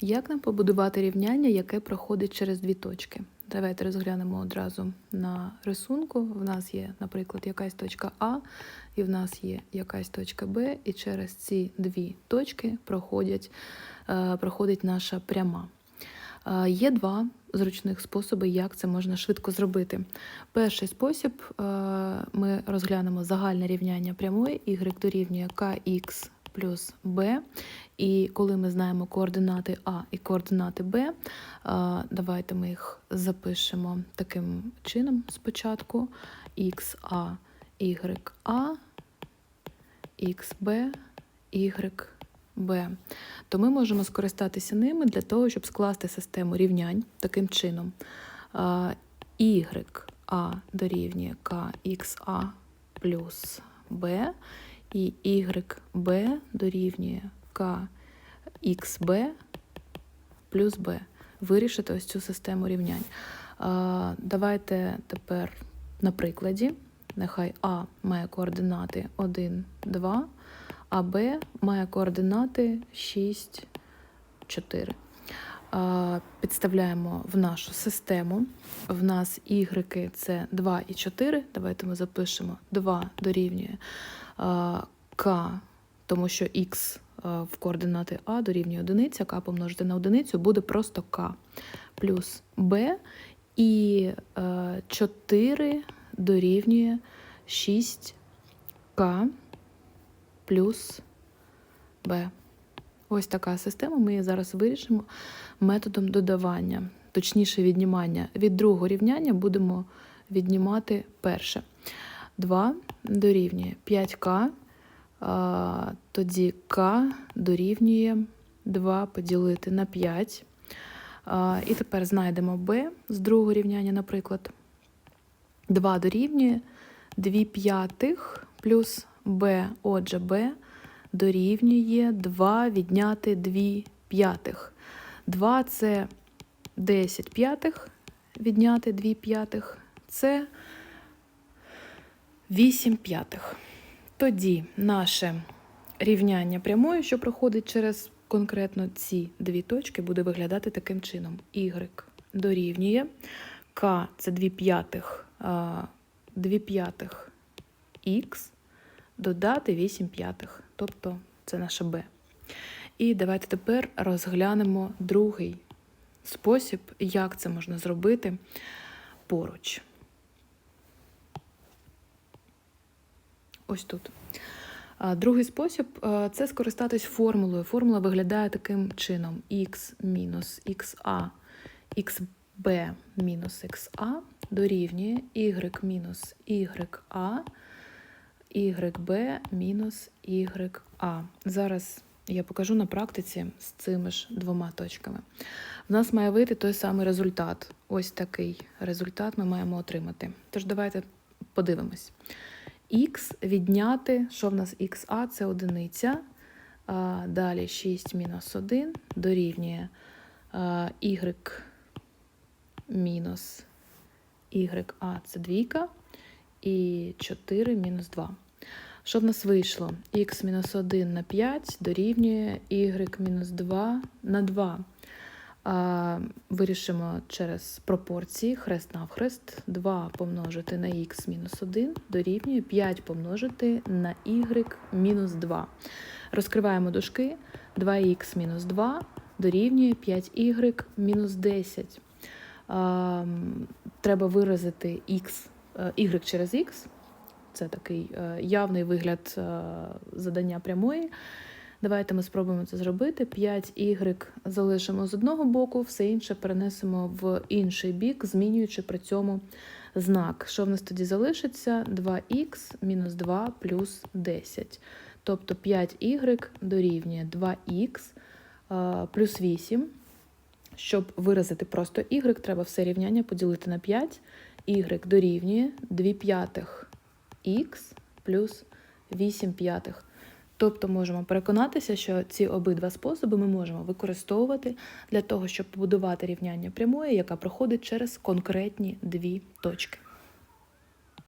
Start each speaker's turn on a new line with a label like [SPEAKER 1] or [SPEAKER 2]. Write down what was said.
[SPEAKER 1] Як нам побудувати рівняння, яке проходить через дві точки? Давайте розглянемо одразу на рисунку. В нас є, наприклад, якась точка А, і в нас є якась точка Б, і через ці дві точки проходять, е, проходить наша пряма. Е, Є два зручних способи, як це можна швидко зробити. Перший спосіб е, ми розглянемо загальне рівняння прямої y дорівнює kx плюс b. І коли ми знаємо координати А і координати Б, е, давайте ми їх запишемо таким чином спочатку: xa, ya, xb, yb. То ми можемо скористатися ними для того, щоб скласти систему рівнянь таким чином. Е, ya дорівнює kxa плюс b, і YB дорівнює KXB плюс B. Вирішити ось цю систему рівнянь. А, Давайте тепер на прикладі. Нехай А має координати 1, 2, а Б має координати 6, 4. Підставляємо в нашу систему. В нас Y це 2 і 4. Давайте ми запишемо 2 дорівнює К, тому що Х в координати А дорівнює одиниця, К помножити на одиницю буде просто К плюс Б, і 4 дорівнює 6К плюс Б. Ось така система. Ми її зараз вирішимо методом додавання, точніше віднімання. Від другого рівняння будемо віднімати перше. 2 дорівнює 5К, тоді К дорівнює 2 поділити на 5. І тепер знайдемо b з другого рівняння, наприклад. 2 дорівнює 2 п'ятих плюс b, отже, b дорівнює 2 відняти 2 п'ятих. 2 це 10 п'ятих, відняти 2 п'ятих. Це 8 п'ятих. Тоді наше рівняння прямої, що проходить через конкретно ці дві точки, буде виглядати таким чином. Y дорівнює К це 2 п'ятих, 2 п'ятих Х додати 8 п'ятих, тобто це наше b. І давайте тепер розглянемо другий спосіб, як це можна зробити поруч. Ось тут. Другий спосіб це скористатись формулою. Формула виглядає таким чином: x мінус xa, xb мінус xa дорівнює y мінус ya, YB мінус YA. Зараз я покажу на практиці з цими ж двома точками. В нас має вийти той самий результат. Ось такий результат ми маємо отримати. Тож давайте подивимось. Х відняти, що в нас XA це одиниця. Далі 6 мінус 1 дорівнює y мінус YA це двійка. І 4 мінус 2. Що в нас вийшло? Х мінус 1 на 5 дорівнює y мінус 2 на 2. А, Вирішимо через пропорції хрест навхрест. 2 помножити на х мінус 1 дорівнює 5 помножити на y мінус 2. Розкриваємо дужки. 2х мінус 2 дорівнює 5y мінус 10. А, Треба виразити х, y через х. Це такий е, явний вигляд е, задання прямої. Давайте ми спробуємо це зробити. 5y залишимо з одного боку, все інше перенесемо в інший бік, змінюючи при цьому знак. Що в нас тоді залишиться? 2х мінус 2 плюс 10. Тобто 5y дорівнює 2х е, плюс 8. Щоб виразити просто y, треба все рівняння поділити на 5. y дорівнює 2 п'ятих х плюс 8 п'ятих. Тобто можемо переконатися, що ці обидва способи ми можемо використовувати для того, щоб побудувати рівняння прямої, яка проходить через конкретні дві точки.